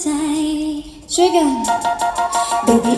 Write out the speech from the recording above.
ใจช่วยกัน Baby